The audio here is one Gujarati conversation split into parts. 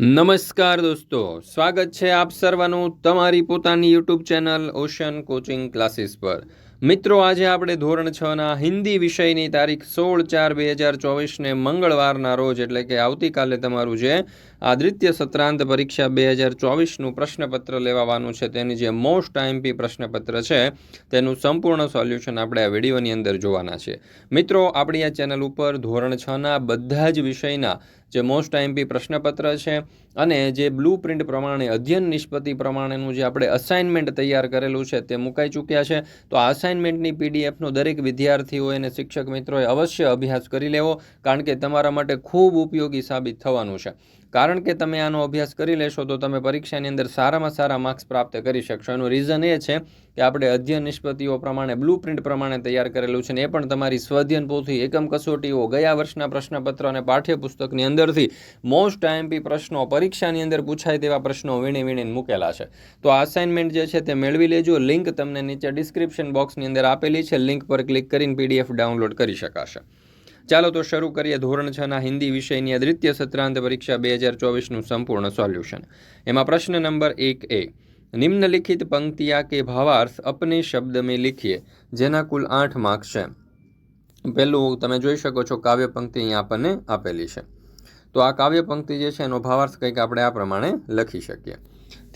નમસ્કાર દોસ્તો, સ્વાગત છે આપ સર્વનું તમારી પોતાની YouTube channel ocean coaching classes પર. મિત્રો, આજે આપણે ધોરણ છ ના હિન્દી વિષયની તારીખ સોળ ચાર બે હજાર ચોવીસને મંગળવારના રોજ, એટલે કે આવતીકાલે તમારું જે આદિત્ય સત્રાંત પરીક્ષા બે હજાર ચોવીસનું પ્રશ્નપત્ર લેવાનું છે. તેની જે મોસ્ટ આઈએમપી પ્રશ્નપત્ર છે, તેનું સંપૂર્ણ સોલ્યુશન આપણે આ વિડીયોની અંદર જોવાના છે. મિત્રો, આપણી આ ચેનલ ઉપર ધોરણ છના બધા જ વિષયના જે મોસ્ટ આઈએમપી પ્રશ્નપત્ર છે અને જે બ્લુ પ્રિન્ટ પ્રમાણે, અધ્યયન નિષ્પત્તિ પ્રમાણેનું જે આપણે અસાઇનમેન્ટ તૈયાર કરેલું છે, તે મુકાઈ ચૂક્યા છે. તો આ અસાઇનમેન્ટની પીડીએફનો દરેક વિદ્યાર્થીઓએ અને શિક્ષક મિત્રોએ અવશ્ય અભ્યાસ કરી લેવો, કારણ કે તમારા માટે ખૂબ ઉપયોગી સાબિત થવાનું છે. કારણ કે તમે આનો અભ્યાસ કરી લેશો તો તમે પરીક્ષાની અંદર સારામાં સારા માર્ક્સ પ્રાપ્ત કરી શકશો. એનું રીઝન એ છે કે આપણે અધ્યયન નિષ્પતિઓ પ્રમાણે બ્લુ પ્રિન્ટ પ્રમાણે તૈયાર કરેલું છે ને એ પણ તમારી સ્વધ્યન પોથી એકમ કસોટીઓ, ગયા વર્ષના પ્રશ્નપત્ર અને પાઠ્યપુસ્તકની અંદરથી મોસ્ટ આઈએમપી પ્રશ્નો પરીક્ષાની અંદર પૂછાય તેવા પ્રશ્નો વીણી વીણીને મૂકેલા છે. તો આ અસાઇનમેન્ટ જે છે તે મેળવી લેજો. લિંક તમને નીચે ડિસ્ક્રિપ્શન બોક્સની અંદર આપેલી છે. લિંક પર ક્લિક કરીને પીડીએફ ડાઉનલોડ કરી શકાશે. ચાલો તો શરૂ કરીએ ધોરણ છના હિન્દી વિષયની અદ્વિતીય સત્રાંત પરીક્ષા બે હજાર ચોવીસનું સંપૂર્ણ સોલ્યુશન. એમાં પ્રશ્ન નંબર એક એ, નિમ્નલિખિત પંક્તિયા કે ભાવાર્થ અપને શબ્દ મેં લિખીએ, જેના કુલ આઠ માર્ક્સ છે? પહેલું તમે જોઈ શકો છો કાવ્ય પંક્તિ અહીંયા આપણને આપેલી છે. તો આ કાવ્ય પંક્તિ જે છે એનો ભાવાર્થ કંઈક આપણે આ પ્રમાણે લખી શકીએ.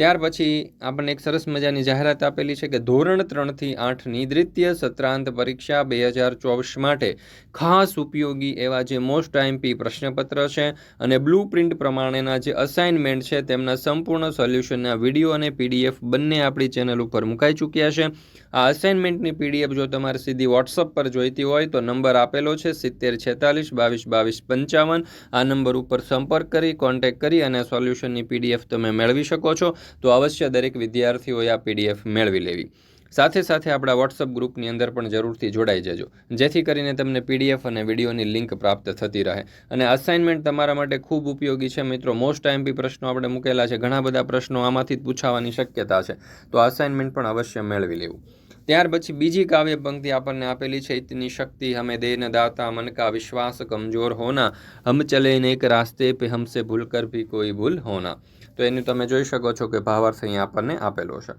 ત્યાર પછી આપણને એક સરસ મજાની જાહેરાત આપેલી છે કે ધોરણ ત્રણથી આઠની દ્વિતીય સત્રાંત પરીક્ષા બે હજાર ચોવીસ માટે ખાસ ઉપયોગી એવા જે મોસ્ટ આઈમપી પ્રશ્નપત્ર છે અને બ્લુ પ્રિન્ટ પ્રમાણેના જે અસાઇનમેન્ટ છે તેમના સંપૂર્ણ સોલ્યુશનના વીડિયો અને પીડીએફ બંને આપણી ચેનલ ઉપર મુકાઈ ચૂક્યા છે. આ અસાઇનમેન્ટની પીડીએફ જો તમારે સીધી વોટ્સઅપ પર જોઈતી હોય તો નંબર આપેલો છે સિત્તેર છેતાલીસ બાવીસ બાવીસ પંચાવન. આ નંબર ઉપર સંપર્ક કરી કોન્ટેક્ટ કરી અને સોલ્યુશનની પીડીએફ તમે મેળવી શકો છો. તો અવશ્ય દરેક વિદ્યાર્થીઓએ આ પીડીએફ મેળવી લેવી. સાથે સાથે આપણા વોટ્સઅપ ગ્રુપની અંદર પણ જરૂરથી જોડાઈ જજો. જેથી કરીને તમને પીડીએફ અને વિડીયોની લિંક પ્રાપ્ત થતી રહે. અને અસાઇનમેન્ટ તમારા માટે ખૂબ ઉપયોગી છે મિત્રો. મોસ્ટ આઈએમપી પ્રશ્નો આપણે મૂકેલા છે. ઘણા બધા પ્રશ્નો આમાંથી જ પૂછાવાની શક્યતા છે. તો અસાઇનમેન્ટ પણ અવશ્ય મેળવી લેવું. ત્યાર પછી બીજી કાવ્ય પંક્તિ આપણને આપેલી છે, ઇતની શક્તિ હમે દેન દાતા, મન કા વિશ્વાસ કમજોર હોના, હમ ચલે એક રાસ્તે પે હમસે ભૂલ કર ભી કોઈ ભૂલ હોના. તો એનું તમે જોઈ શકો છો કે ભાવાર્થ અહીંયા આપણને આપેલો છે.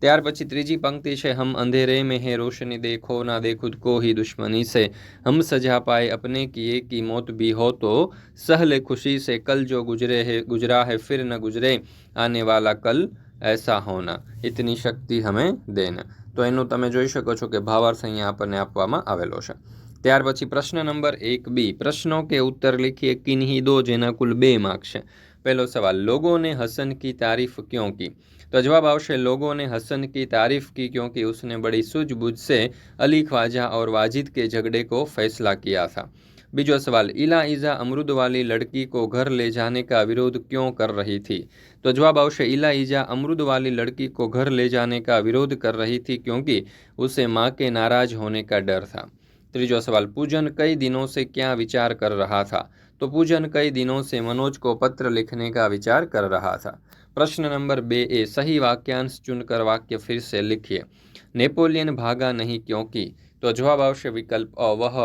ત્યાર પછી ત્રીજી પંક્તિ છે, હમ અંધેરે મેં હે રોશની દેખો, ના દે ખુદ કો હી દુશ્મની સે. હમ સજા પાએ અપને કીએ કી મોત ભી હો તો સહલે ખુશી સે, કલ જો ગુજરે હે, ગુજરા હે ફિર ન ગુજરે. આને વાલા કલ એસા હોના, ઇતની શક્તિ હમે દેના. તો એનું તમે જોઈ શકો છો કે ભાવાર્થ અહીંયા આપણને આપવામાં આવેલો છે. ત્યાર પછી પ્રશ્ન નંબર એક બી, પ્રશ્નો કે ઉત્તર લખીએ કિન્હી દો જેના કુલ બે માર્ક છે. पहलो सवाल, लोगों ने हसन की तारीफ़ क्यों की? तो जवाब आवश्यक लोगों ने हसन की तारीफ़ की क्योंकि उसने बड़ी सूझबूझ से अली ख्वाजा और वाजिद के झगड़े को फैसला किया था। बीजो सवाल इलाइजा अमरुद वाली लड़की को घर ले जाने का विरोध क्यों कर रही थी? तो जवाब आवश्य इला ईजा अमरुद वाली लड़की को घर ले जाने का विरोध कर रही थी क्योंकि उसे माँ के नाराज़ होने का डर था। त्रीजो सवाल, पूजन कई दिनों से क्या विचार कर रहा था? तो पूजन कई दिनों से मनोज को पत्र लिखने का विचार कर रहा था प्रश्न नंबर बे ए सही वाक्यांश चुनकर वाक्य फिर से लिखिए नेपोलियन भागा नहीं क्योंकि तो जवाब अवश्य विकल्प अ वह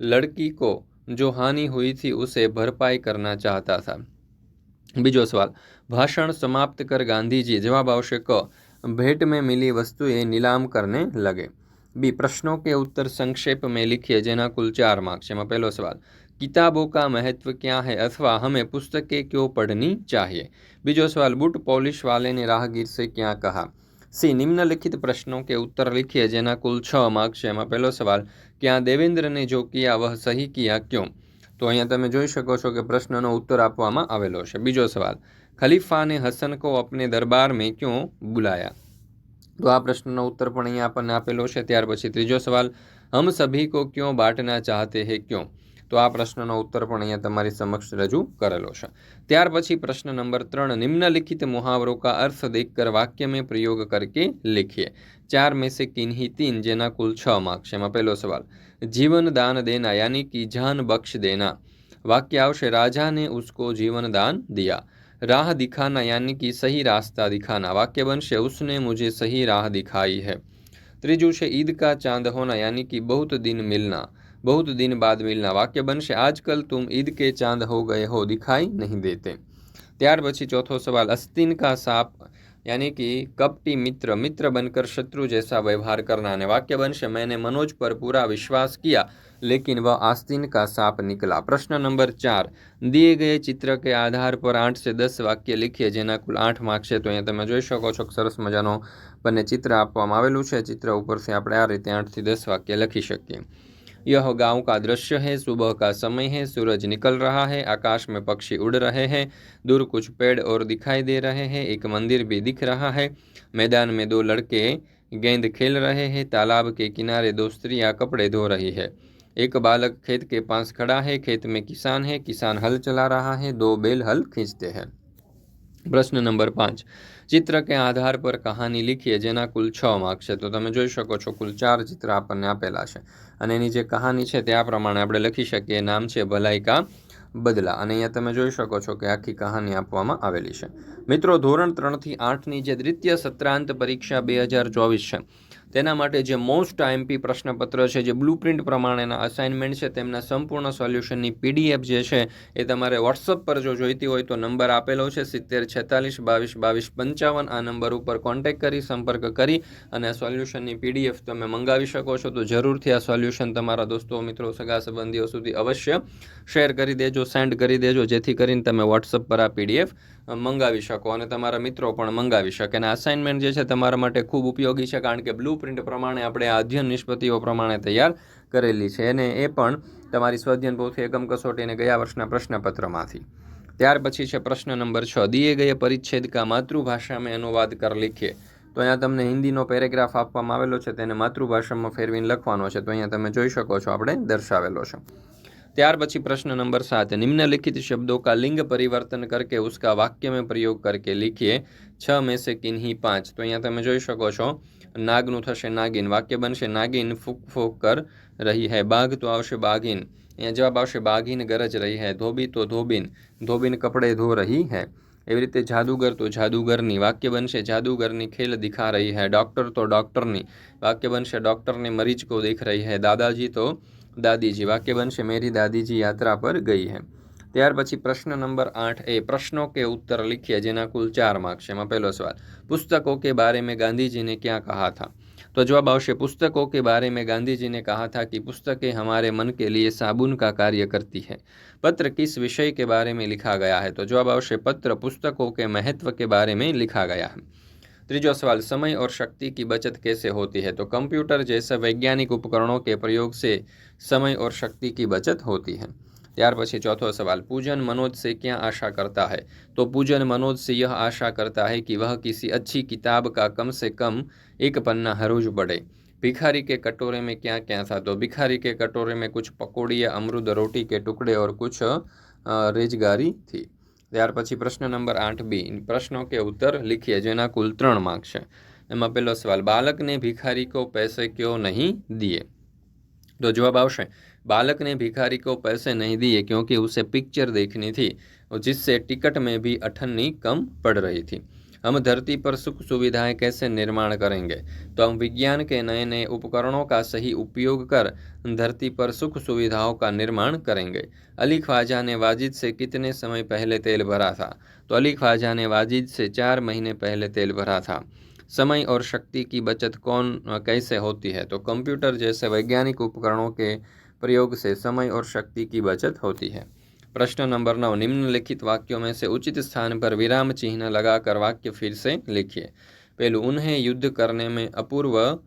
लड़की को जो हानि हुई थी उसे भरपाई करना चाहता था बीजो सवाल भाषण समाप्त कर गांधी जी जवाब आवश्य क भेंट में मिली वस्तुएं नीलाम करने लगे बी प्रश्नों के उत्तर संक्षेप में लिखिए जेना कुल चार मार्क्स એમાં પહેલો સવાલ किताबों का महत्व क्या है अथवा हमें पुस्तकें क्यों पढ़नी चाहिए? बीजो सवाल, बुट पॉलिश वाले ने राहगीर से क्या कहा? सी, निम्नलिखित प्रश्नों के उत्तर लिखिए, जेना कुल छः मार्क्स है। मा पहलो सवाल, क्या देवेंद्र ने जो किया वह सही किया क्यों? तो अँ ते जी सको कि प्रश्न ना उत्तर आप बीजो सवाल, खलीफा ने हसन को अपने दरबार में क्यों बुलाया? तो आ प्रश्न ना उत्तर अँ अपन आपेलो त्यार सवाल, हम सभी को क्यों बांटना चाहते हैं क्यों? तो आ प्रश्न उत्तर तमारी समक्ष रजू करेलो त्यार पी प्रश्न नंबर तरह निम्नलिखित मुहावरों का अर्थ देखकर वाक्य में प्रयोग करके लिखिए चार में से किन्हीं तीन जेना कुल छ मार्क्स है पहलो सवाल जीवन दान देना यानी कि जान बख्श देना वाक्य आवश्य राजा ने उसको जीवन दान दिया राह दिखाना यानी कि सही रास्ता दिखाना वाक्य बन से उसने मुझे सही राह दिखाई है त्रिजु से ईद का चाँद होना यानी कि बहुत दिन मिलना बहुत दिन बाद मिलना वाक्य बनशे आजकल तुम ईद के चांद हो गए हो दिखाई नहीं देते ત્યાર પછી ચોથો સવાલ अस्तीन का सांप यानी कि कपटी मित्र मित्र बनकर शत्रु जैसा व्यवहार करना અને વાક્ય બનશે मैंने मनोज पर पूरा विश्वास किया लेकिन वह आस्तीन का सांप निकला प्रश्न नंबर चार दिए गए चित्र के आधार पर आठ से दस વાક્ય લીખીએ જેના કુલ આઠ માર્ક છે તો અહીંયા તમે જોઈ શકો છો કે સરસ મજાનો બંને ચિત્ર આપવામાં આવેલું છે ચિત્ર ઉપરથી આપણે આ રીતે આઠથી દસ વાક્ય લખી શકીએ यह गाँव का दृश्य है। सुबह का समय है। सूरज निकल रहा है। आकाश में पक्षी उड़ रहे हैं। दूर कुछ पेड़ और दिखाई दे रहे हैं। एक मंदिर भी दिख रहा है। मैदान में दो लड़के गेंद खेल रहे हैं। तालाब के किनारे दो स्त्रियाँ कपड़े धो रही है। एक बालक खेत के पास खड़ा है। खेत में किसान है। किसान हल चला रहा है। दो बेल हल खींचते हैं। प्रश्न नंबर पाँच। ચિત્ર કે આધાર પર કહાની લીખીએ, જેના કુલ છ માર્ક છે. તો તમે જોઈ શકો છો, કુલ ચાર ચિત્ર આપણને આપેલા છે. અને એની જે કહાની છે તે આ પ્રમાણે આપણે લખી શકીએ. નામ છે ભલાઈકા બદલા. અને અહીંયા તમે જોઈ શકો છો કે આખી કહાની આપવામાં આવેલી છે. મિત્રો, ધોરણ ત્રણથી આઠની જે દ્વિતીય સત્રાંત પરીક્ષા બે હજાર ચોવીસ છે. તેના માટે જે મોસ્ટ આઈએમપી પ્રશ્નપત્ર છે, જે બ્લુપ્રિન્ટ પ્રમાણેના અસાઇનમેન્ટ છે, તેમના સંપૂર્ણ સોલ્યુશનની પીડીએફ જે છે, એ તમારે વોટ્સઅપ પર જો જોઈતી હોય તો નંબર આપેલો છે, સિત્તેર છેતાલીસ બાવીસ બાવીસ પંચાવન. આ નંબર ઉપર કોન્ટેક કરી, સંપર્ક કરી અને સોલ્યુશનની પીડીએફ તમે મંગાવી શકો છો. તો જરૂરથી આ સોલ્યુશન તમારા દોસ્તો, મિત્રો, સગા સંબંધીઓ સુધી અવશ્ય શેર કરી દેજો સેન્ડ કરી દેજો, જેથી કરીને તમે વોટ્સઅપ પર આ પીડીએફ મંગાવી શકો અને તમારા મિત્રો પણ મંગાવી શકે. અને અસાઇનમેન્ટ જે છે તમારા માટે ખૂબ ઉપયોગી છે, કારણ કે બ્લુ પ્રિન્ટ પ્રમાણે આપણે આ અધ્યયન નિષ્પત્તિઓ પ્રમાણે તૈયાર કરેલી છે અને એ પણ તમારી સ્વાધ્યન પોથી એકમ કસોટીને ગયા વર્ષના પ્રશ્નપત્રમાંથી. ત્યાર પછી છે પ્રશ્ન નંબર છ. દિએ ગયે પરિચ્છેદ કા માતૃભાષામાં અનુવાદ કર લીખીએ તો અહીંયા તમને હિન્દીનો પેરેગ્રાફ આપવામાં આવેલો છે, તેને માતૃભાષામાં ફેરવીને લખવાનો છે. તો અહીંયા તમે જોઈ શકો છો, આપણે દર્શાવેલો છે. त्यार प्रश्न नंबर सात निम्नलिखित शब्दों का लिंग परिवर्तन करके उसका वाक्य में प्रयोग करके लिखिए छ में से किन्हीं पाँच तो अँ ते जी सको नागनु थे नागिन वाक्य बन से नागिन फूक फूक कर रही है बाघ तो आवश्य बाघिन अँ जवाब आघिन गरज रही है धोबी तो धोबीन धोबीन कपड़े धो रही है एव रीते जादूगर तो जादूगर वक्य बन से जादूगर खेल दिखा रही है डॉक्टर तो डॉक्टर वाक्य बन से डॉक्टर ने मरीज़ को देख रही है दादाजी तो દાદીજી વાક્ય બનશે मेरी दादीजी यात्रा पर गई है ત્યાર પછી પ્રશ્ન નંબર આઠ એ પ્રશ્નો કે उत्तर लिखिए જેના કુલ ચાર માર્ક છે એમાં પહેલો સવાલ પુસ્તકો के बारे में गांधी जी ने क्या कहा था तो जवाब आवश्य पुस्तकों के बारे में गांधी जी ने कहा था कि पुस्तकें हमारे मन के लिए साबुन का कार्य करती है पत्र किस विषय के बारे में लिखा गया है तो जवाब आवश्य पत्र पुस्तकों के महत्व के बारे में लिखा गया है त्रिजो सवाल समय और शक्ति की बचत कैसे होती है तो कंप्यूटर जैसे वैज्ञानिक उपकरणों के प्रयोग से समय और शक्ति की बचत होती है ત્યાર પછી ચોથો સવાલ पूजन मनोज से क्या आशा करता है तो पूजन मनोज से यह आशा करता है कि वह किसी अच्छी किताब का कम से कम एक पन्ना हर रोज पढ़े भिखारी के कटोरे में क्या क्या था तो भिखारी के कटोरे में कुछ पकौड़ी या अमरूद रोटी के टुकड़े और कुछ रेजगारी थी ત્યાર પછી પ્રશ્ન નંબર આઠ બી. પ્રશ્નો કે ઉત્તર લીખીએ જેના કુલ ત્રણ માર્ક છે. એમાં પહેલો સવાલ બાળકને ભિખારી કો પૈસે ક્યો નહીં દીએ? તો જવાબ આવશે, બાલકને ने भिखारी को पैसे नहीं दिए क्योंकि उसे पिक्चर देखनी ટિકટ મેં ભી टिकट में भी अठन्नी कम पड़ हम धरती पर सुख सुविधाएँ कैसे निर्माण करेंगे? तो हम विज्ञान के नए नए उपकरणों का सही उपयोग कर धरती पर सुख सुविधाओं का निर्माण करेंगे। अली ख्वाजा ने वाजिद से कितने समय पहले तेल भरा था? तो अली ख्वाजा ने वाजिद से चार महीने पहले तेल भरा था। समय और शक्ति की बचत कौन कैसे होती है? तो कंप्यूटर जैसे वैज्ञानिक उपकरणों के प्रयोग से समय और शक्ति की बचत होती है। प्रश्न नंबर नौ, निम्नलिखित वाक्यों में से उचित स्थान पर विराम चिन्ह लगाकर वाक्य फिर से लिखिए। पहलू, उन्हें युद्ध करने में अपूर्व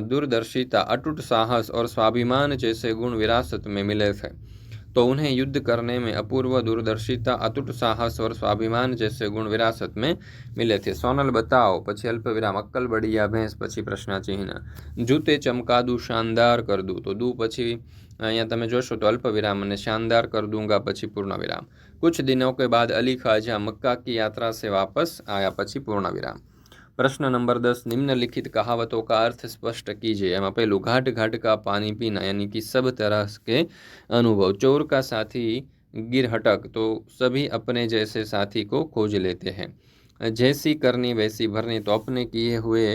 दूरदर्शिता, अटूट साहस और स्वाभिमान जैसे गुण विरासत में मिले थे। तो उन्हें युद्ध करने में अपूर्व, दूरदर्शिता अतुट साहस और स्वाभिमान जैसे गुण विरासत में मिले थे। सोनल, बताओ। पछी अल्प विराम, अक्कल बढ़िया भैंस, पछी प्रश्न चिन्ह। जूते चमका दू शानदार कर दू। तो दू, पछी અહીંયા તમે જોશો तो अल्प विराम शानदार कर दूँगा पीछे पूर्ण विराम कुछ दिनों के बाद अली અલી मक्का की यात्रा से वापस आया पीछे पूर्ण विराम प्रश्न नंबर दस निम्नलिखित कहावतों का अर्थ स्पष्ट कीजिए एम पहलू घाट घाट का पानी पीना यानी कि सब तरह के अनुभव चोर का साथी गिर हटक तो सभी अपने जैसे साथी को खोज लेते हैं जैसी करनी वैसी भरनी तो अपने किए हुए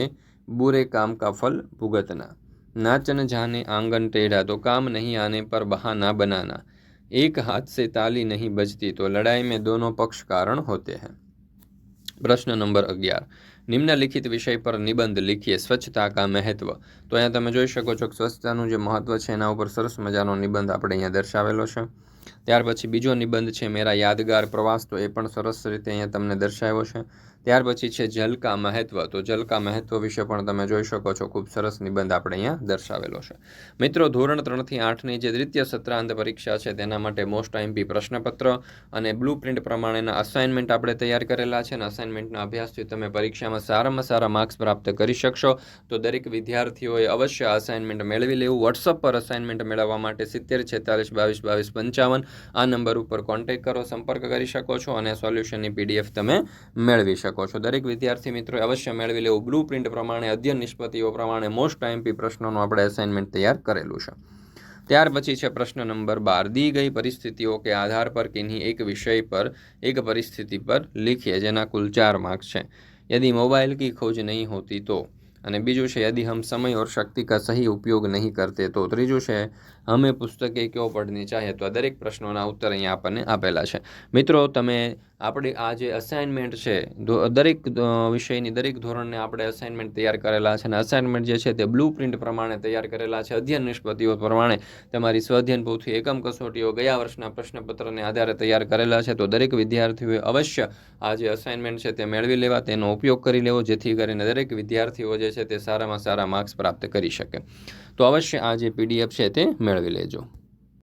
बुरे काम का फल भुगतना नाचन जाने आंगन टेढ़ा तो काम नहीं आने पर बहाना बनाना एक हाथ से ताली नहीं बजती तो लड़ाई में दोनों पक्ष कारण होते हैं પ્રશ્ન નંબર અગિયાર નિમ્નલિખિત વિષય પર નિબંધ લીખીએ સ્વચ્છતા કા મહત્વ તો અહીંયા તમે જોઈ શકો છો કે સ્વચ્છતાનું જે મહત્વ છે એના ઉપર સરસ મજાનો નિબંધ આપણે અહીંયા દર્શાવેલો છે ત્યાર પછી બીજો નિબંધ છે, મેરા યાદગાર પ્રવાસ તો એ પણ સરસ રીતે અહીંયા તમને દર્શાવ્યો છે. ત્યાર પછી છે, જલ કા મહત્વ તો જલ કા મહત્વ વિશે પણ તમે જોઈ શકો છો, ખૂબ સરસ નિબંધ આપણે અહીંયા દર્શાવેલો છે. મિત્રો, ધોરણ ત્રણથી આઠની જે દ્વિતીય સત્રાંત પરીક્ષા છે, તેના માટે મોસ્ટ આઈમ્પી પ્રશ્નપત્ર અને બ્લુ પ્રિન્ટ પ્રમાણેના અસાઇનમેન્ટ આપણે તૈયાર કરેલા છે અને અસાઇનમેન્ટના અભ્યાસથી તમે પરીક્ષામાં સારામાં સારા માર્ક્સ પ્રાપ્ત કરી શકશો. તો દરેક વિદ્યાર્થીઓએ અવશ્ય અસાઇનમેન્ટ મેળવી લેવું. વોટ્સઅપ પર અસાઇનમેન્ટ મેળવવા માટે સિત્તેર છેતાલીસ બાવીસ બાવીસ પંચાવન આ નંબર ઉપર કોન્ટેક કરો, સંપર્ક કરી શકો છો અને સોલ્યુશનની પીડીએફ તમે મેળવી શકો છો. દરેક વિદ્યાર્થી મિત્રોએ અવશ્ય મેળવી લેવું. બ્લુ પ્રિન્ટ પ્રમાણે, અધ્યયન નિષ્પતિઓ પ્રમાણે મોસ્ટ ટાઈમપી પ્રશ્નોનું આપણે એસાઇનમેન્ટ તૈયાર કરેલું છે. ત્યાર પછી છે પ્રશ્ન નંબર બાર. દી ગઈ પરિસ્થિતિઓ કે આધાર પર કિન્હી એક વિષય પર એક પરિસ્થિતિ પર લીખીએ, જેના કુલ ચાર માર્ક છે. યદિ મોબાઈલ કી ખોજ નહીં હોતી તો અને બીજું છે यदि हम समय और शक्ति का सही उपयोग नहीं करते तो ત્રીજું છે હમે પુસ્તકે ક્યો પઢની ચાહીએ તો આ દરેક પ્રશ્નોના ઉત્તર અહીંયા આપણને આપેલા છે મિત્રો તમે આપણે આ જે અસાઇનમેન્ટ છે દરેક વિષયની દરેક ધોરણને આપણે અસાઇનમેન્ટ તૈયાર કરેલા છે અને અસાઇનમેન્ટ જે છે તે બ્લુ પ્રિન્ટ પ્રમાણે તૈયાર કરેલા છે. અધ્યયન નિષ્પતિઓ પ્રમાણે તમારી સ્વાધ્યન પોથી એકમ કસોટીઓ ગયા વર્ષના પ્રશ્નપત્રને આધારે તૈયાર કરેલા છે. તો દરેક વિદ્યાર્થીઓએ અવશ્ય આ જે અસાઇનમેન્ટ છે તે મેળવી લેવા, તેનો ઉપયોગ કરી લેવો, જેથી કરીને દરેક વિદ્યાર્થીઓ જે છે તે સારામાં સારા માર્ક્સ પ્રાપ્ત કરી શકે. તો અવશ્ય આ જે પીડીએફ છે તે મેળવી લેજો.